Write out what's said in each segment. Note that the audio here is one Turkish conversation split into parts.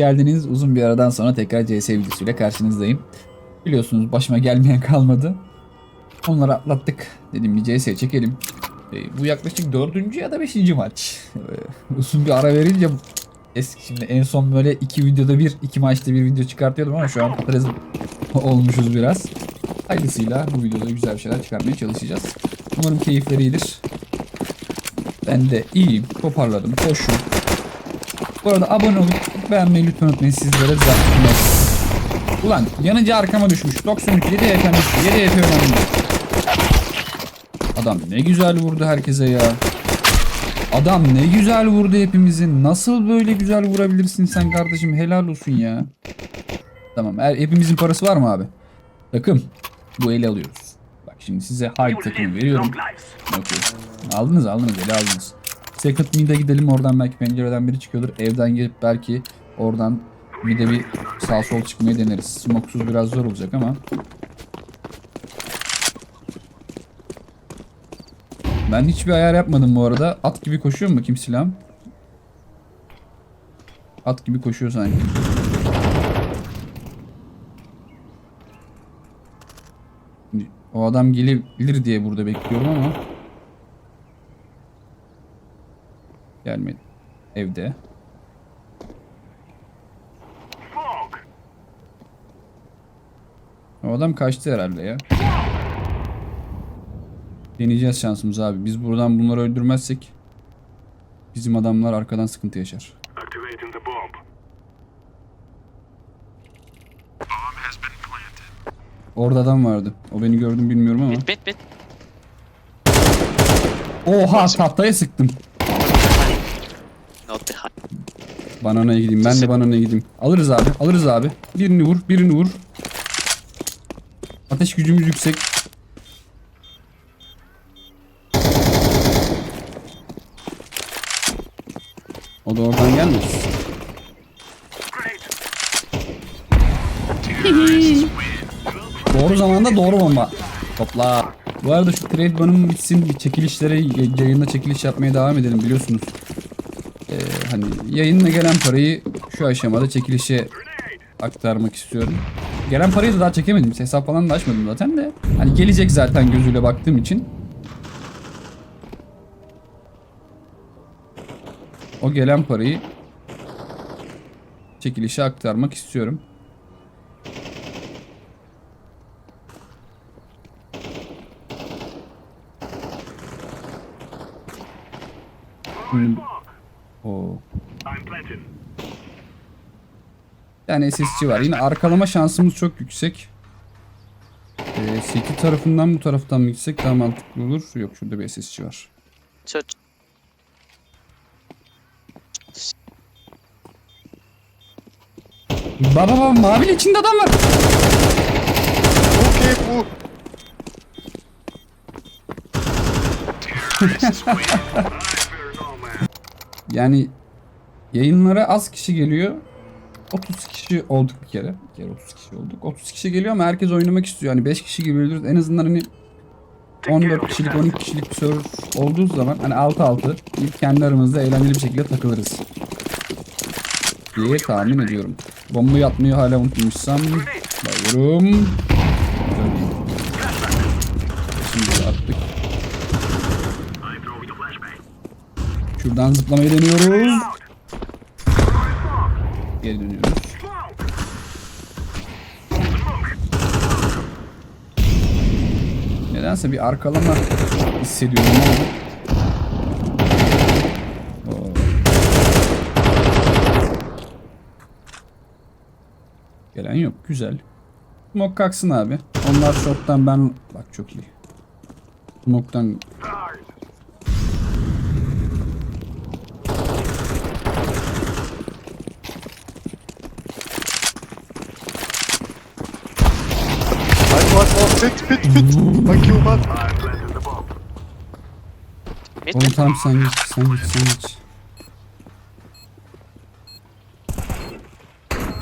geldiniz. Uzun bir aradan sonra tekrar CS videosuyla karşınızdayım. Biliyorsunuz başıma gelmeyen kalmadı. Onları atlattık. Dedim bir CS çekelim. E, bu yaklaşık dördüncü ya da beşinci maç. E, uzun bir ara verince eski şimdi en son böyle iki videoda bir, iki maçta bir video çıkartıyordum ama şu an patates olmuşuz biraz. Hayırlısıyla bu videoda güzel bir şeyler çıkartmaya çalışacağız. Umarım keyifleri iyidir. Ben de iyiyim. Toparladım. Koşun. Bu arada abone olup beğenmeyi lütfen unutmayın. Sizlere zaten. Ulan yanıcı arkama düşmüş. 93 7 efendim. 7 efendim. Adam ne güzel vurdu herkese ya. Adam ne güzel vurdu hepimizi. Nasıl böyle güzel vurabilirsin sen kardeşim? Helal olsun ya. Tamam. Her, hepimizin parası var mı abi? Takım. Bu eli alıyoruz. Bak şimdi size high takımı veriyorum. Okey. Aldınız aldınız eli aldınız. Second mid'e gidelim oradan belki pencereden biri çıkıyordur. Evden gelip belki oradan mid'e bir sağ sol çıkmayı deneriz. Smoksuz biraz zor olacak ama. Ben hiçbir ayar yapmadım bu arada. At gibi koşuyor mu bakayım silahım? At gibi koşuyor sanki. O adam gelebilir diye burada bekliyorum ama. Gelmedi. Evde. O adam kaçtı herhalde ya. Deneyeceğiz şansımızı abi. Biz buradan bunları öldürmezsek bizim adamlar arkadan sıkıntı yaşar. Orada adam vardı. O beni gördü mü bilmiyorum ama. Bit bit bit. Oha tahtaya sıktım. Not behind. Bananaya gideyim. Ben de bananaya gideyim. Alırız abi. Alırız abi. Birini vur. Birini vur. Ateş gücümüz yüksek. O da oradan gelmez. doğru zamanda doğru bomba. Topla. Bu arada şu trade banım bitsin. Çekilişlere yayında çekiliş yapmaya devam edelim biliyorsunuz. Ee, hani yayınla gelen parayı şu aşamada çekilişe aktarmak istiyorum. Gelen parayı da daha çekemedim. Hesap falan da açmadım zaten de. Hani gelecek zaten gözüyle baktığım için. O gelen parayı çekilişe aktarmak istiyorum. Şimdi... Oo. Tane SSC var. Yine arkalama şansımız çok yüksek. Ee, City tarafından bu taraftan mı gitsek daha mantıklı olur. Yok şurada bir SSC var. Çöt. Baba baba mavili içinde adam var. Okey bu. Yani yayınlara az kişi geliyor. 30 kişi olduk bir kere. Bir kere 30 kişi olduk. 30 kişi geliyor ama herkes oynamak istiyor. Hani 5 kişi gibi ölürüz. En azından hani 14 kişilik 12 kişilik bir server olduğu zaman hani 6-6 ilk kendi aramızda eğlenceli bir şekilde takılırız. Diye tahmin ediyorum. Bombayı atmayı hala unutmuşsam bayıyorum. Şimdi Şuradan zıplamayı deniyoruz. Geri dönüyoruz. Nedense bir arkalama hissediyorum. Gelen yok. Güzel. Smoke kalksın abi. Onlar shot'tan ben... Bak çok iyi. Smoke'tan Bak bak bak pit pit pit. Bak you. Bit Oğlum tamam sen geç, sen geç, sen geç.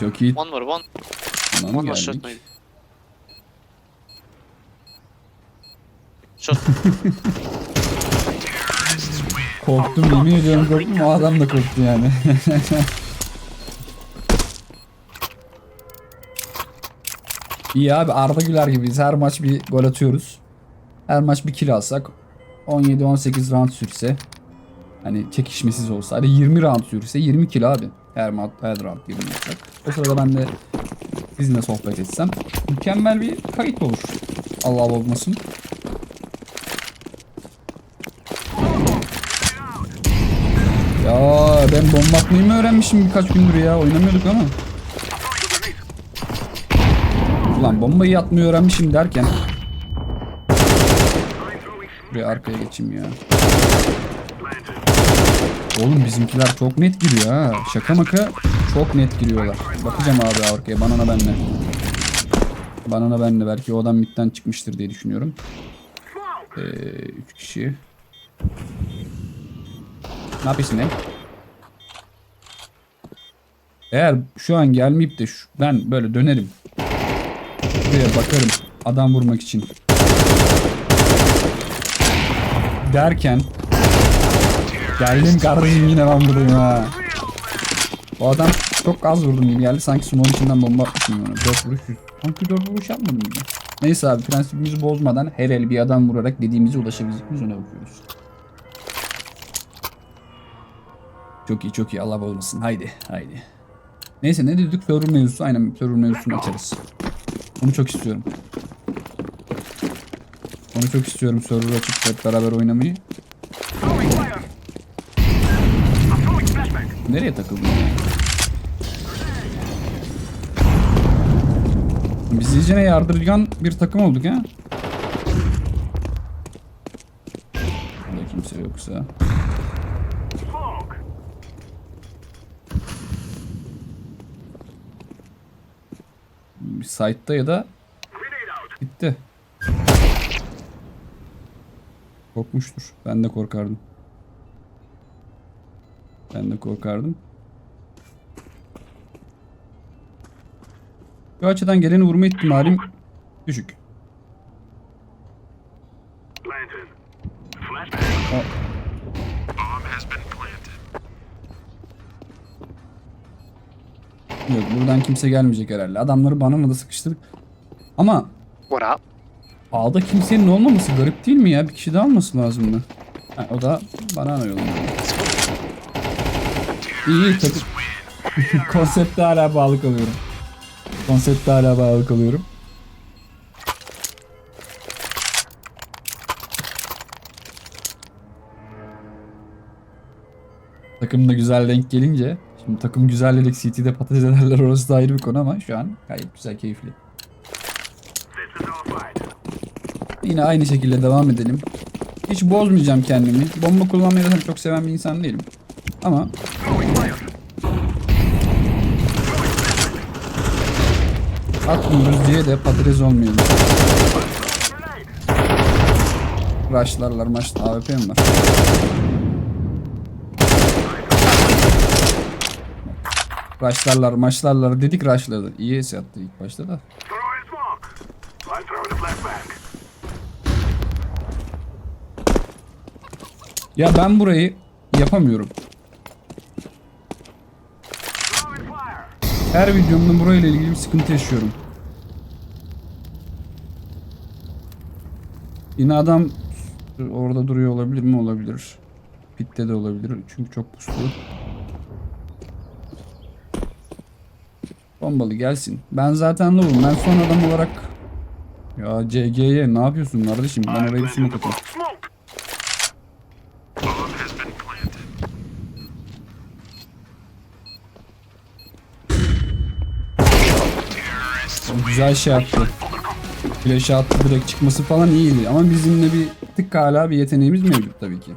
Çok iyi. One more one. Tamam One shot geldik. maybe. Shot. Korktum yemin ediyorum korktum o adam da korktu yani. İyi abi Arda Güler gibiyiz. Her maç bir gol atıyoruz. Her maç bir kill alsak 17-18 round sürse hani çekişmesiz olsa hadi 20 round sürse 20 kill abi. Her, ma- her round 20 yapsak. O sırada ben de sizinle sohbet etsem mükemmel bir kayıt olur. Allah olmasın. Ya ben bomba atmayı mı öğrenmişim birkaç gündür ya oynamıyorduk ama. Ulan bombayı atmayı öğrenmişim derken. Buraya arkaya geçeyim ya. Oğlum bizimkiler çok net giriyor ha. Şaka maka çok net giriyorlar. Bakacağım abi arkaya. Banana benle. Banana benle. Belki o adam midden çıkmıştır diye düşünüyorum. Ee, üç kişi. Ne yapıyorsun lan? Eğer şu an gelmeyip de şu, ben böyle dönerim. Buraya bakarım adam vurmak için. Derken Geldim kardeşim yine ben buradayım ha. O adam çok az vurdum gibi geldi. Sanki smoke içinden bomba atmışım ona. 4 vuruş. Sanki 4 vuruş yapmadım gibi. Neyse abi prensibimizi bozmadan her el bir adam vurarak dediğimize ulaşabilecek miyiz ona bakıyoruz. Çok iyi çok iyi Allah bozmasın. Haydi haydi. Neyse ne dedik server mevzusu aynen server mevzusunu açarız. Onu çok istiyorum. Onu çok istiyorum server açıp hep beraber oynamayı. Nereye takıldın? ya? Biz iyicene yardırgan bir takım olduk ha. Burada kimse yoksa. Bir site'da ya da gitti. Korkmuştur. Ben de korkardım. Ben de korkardım. Bu açıdan geleni vurma ihtimalim düşük. Yok buradan kimse gelmeyecek herhalde. Adamları bana da sıkıştırdık. Ama What up? A'da kimsenin olmaması garip değil mi ya? Bir kişi daha olması lazımdı. Ha, o da banana yolunda. İyi iyi takım. Konsepte hala bağlı kalıyorum. Konsepte hala bağlı kalıyorum. Takım da güzel denk gelince Şimdi takım güzel dedik CT'de patates ederler orası da ayrı bir konu ama şu an gayet güzel keyifli. Yine aynı şekilde devam edelim. Hiç bozmayacağım kendimi. Bomba kullanmayı zaten çok seven bir insan değilim. Ama atmıyoruz diye de patates olmayalım. Rushlarlar maç AWP var? Rushlarlar maçlarlar dedik rushladı. İyi es attı ilk başta da. Ya ben burayı yapamıyorum. Her videomda burayla ilgili bir sıkıntı yaşıyorum. Yine adam orada duruyor olabilir mi? Olabilir. Pitte de olabilir. Çünkü çok puslu. Bombalı gelsin. Ben zaten love'um. Ben son adam olarak... Ya CG'ye ne yapıyorsun kardeşim? Ben oraya bir smoke atayım. Güzel şey yaptı. Flash attı direkt çıkması falan iyiydi. Ama bizim de bir tık hala bir yeteneğimiz mevcut tabii ki.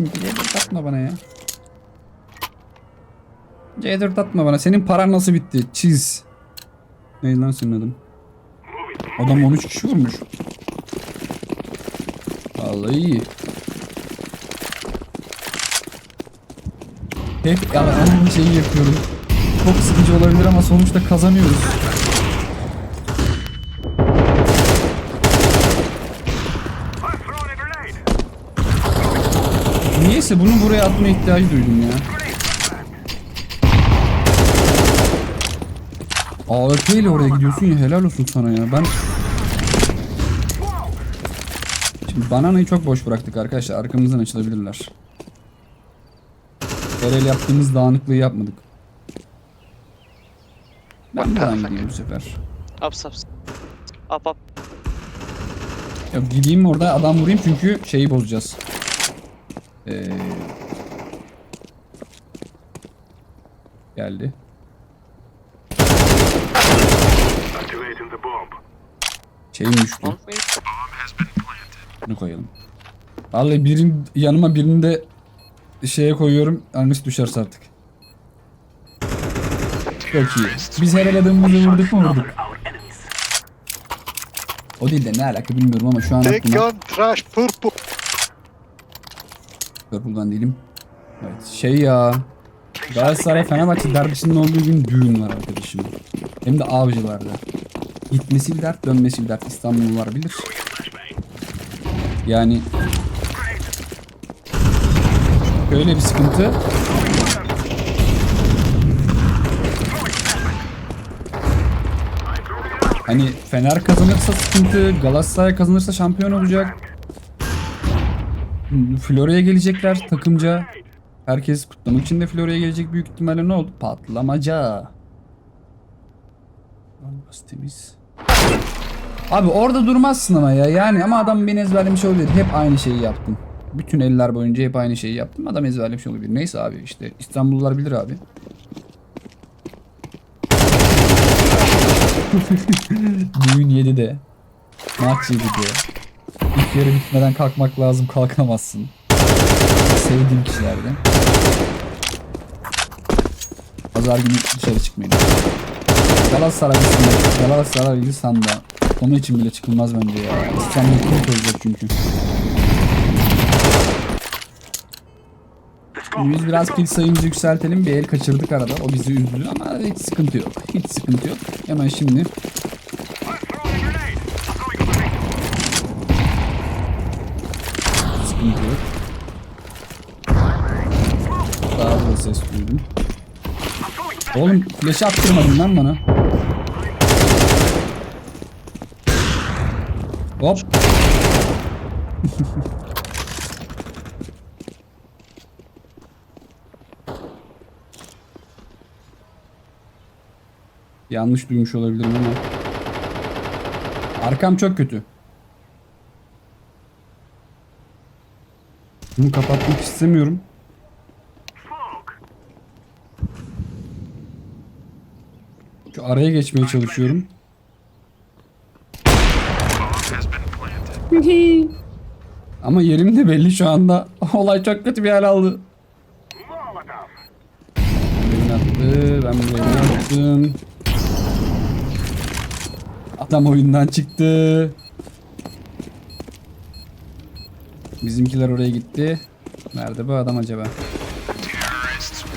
Kardeşim C4 atma bana ya. C4 atma bana. Senin paran nasıl bitti? Çiz. Neydi lan senin adın? Adam 13 kişi vurmuş. Vallahi iyi. Hep aynı şeyi yapıyorum. Çok sıkıcı olabilir ama sonuçta kazanıyoruz. Niyeyse bunu buraya atma ihtiyacı duydum ya. AWP ile oraya gidiyorsun ya helal olsun sana ya. Ben Şimdi bananayı çok boş bıraktık arkadaşlar. Arkamızdan açılabilirler. Böyle yaptığımız dağınıklığı yapmadık. Ben buradan gideyim bu sefer. Ups ups. Up up. Yok gideyim orada adam vurayım çünkü şeyi bozacağız. Ee... Geldi. Activating the bomb. Şeyim düştü. Bunu koyalım. Vallahi birin yanıma birini de şeye koyuyorum. Hangisi düşerse artık. Çok iyi. Biz her eladığımızı vurduk mu vurduk. O değil de ne alaka bilmiyorum ama şu an Take aklıma on trash purple. Purple'dan değilim. Evet şey ya. Galatasaray Fenerbahçe derbisinin olduğu gün düğün var arkadaşım. Hem de avcılarda. Gitmesi bir dert, dönmesi bir dert. İstanbullular bilir. Yani öyle bir sıkıntı. Hani Fener kazanırsa sıkıntı, Galatasaray kazanırsa şampiyon olacak. Florya'ya gelecekler takımca. Herkes kutlamak için de Florya'ya gelecek büyük ihtimalle ne oldu? Patlamaca. Temiz. Abi orada durmazsın ama ya yani ama adam beni ezberlemiş olabilir. Hep aynı şeyi yaptım. Bütün eller boyunca hep aynı şeyi yaptım. Adam ezberlemiş olabilir. Neyse abi işte İstanbullular bilir abi. Düğün 7'de. Maç 7'de. İlk yarı bitmeden kalkmak lazım kalkamazsın. Sevdiğim kişilerden. Pazar günü dışarı çıkmayın. Galatasaray'da Galatasaray'da onun için bile çıkılmaz bence ya. İstanbul kim olacak çünkü. Biz biraz kill sayımızı yükseltelim. Bir el kaçırdık arada. O bizi üzdü ama hiç sıkıntı yok. Hiç sıkıntı yok. Hemen şimdi yok. Daha da ses duydum. Oğlum flash attırmadın lan bana. Hop. Yanlış duymuş olabilirim ama. Arkam çok kötü. Bunu kapatmak istemiyorum. Şu araya geçmeye çalışıyorum. Ama yerim de belli şu anda. Olay çok kötü bir hal aldı. Beni attı, ben buraya attım. Adam oyundan çıktı. Bizimkiler oraya gitti. Nerede bu adam acaba?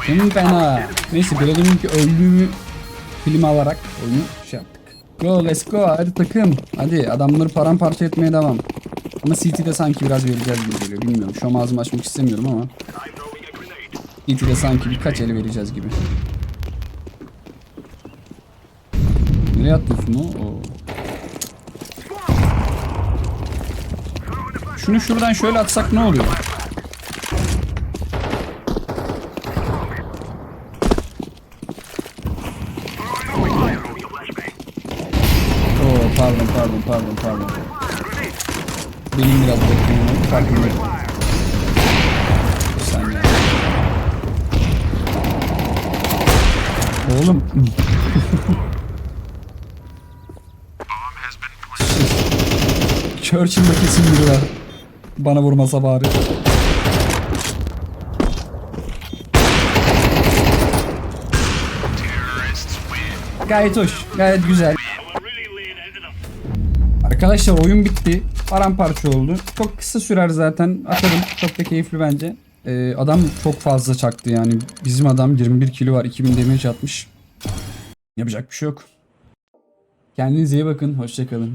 Kim fena. Neyse Gregor'un ki öldüğümü film alarak oyunu şey yaptık. Go let's go hadi takım. Hadi adamları paramparça etmeye devam. Ama CT'de sanki biraz vereceğiz gibi geliyor. Bilmiyorum. Şu ağzımı açmak istemiyorum ama. CT'de sanki birkaç ele vereceğiz gibi. Nereye atlıyorsun o? Şunu şuradan şöyle atsak ne oluyor? Oo pardon pardon pardon pardon. Benim biraz beklemem farkındayım. Bir. Oğlum. Churchill'da kesin. Bana vurmasa bari. Gayet hoş. Gayet güzel. Arkadaşlar oyun bitti. Paramparça oldu. Çok kısa sürer zaten. Atarım. Çok da keyifli bence. Ee, adam çok fazla çaktı yani. Bizim adam 21 kilo var. 2000 damage atmış. Yapacak bir şey yok. Kendinize iyi bakın. Hoşçakalın.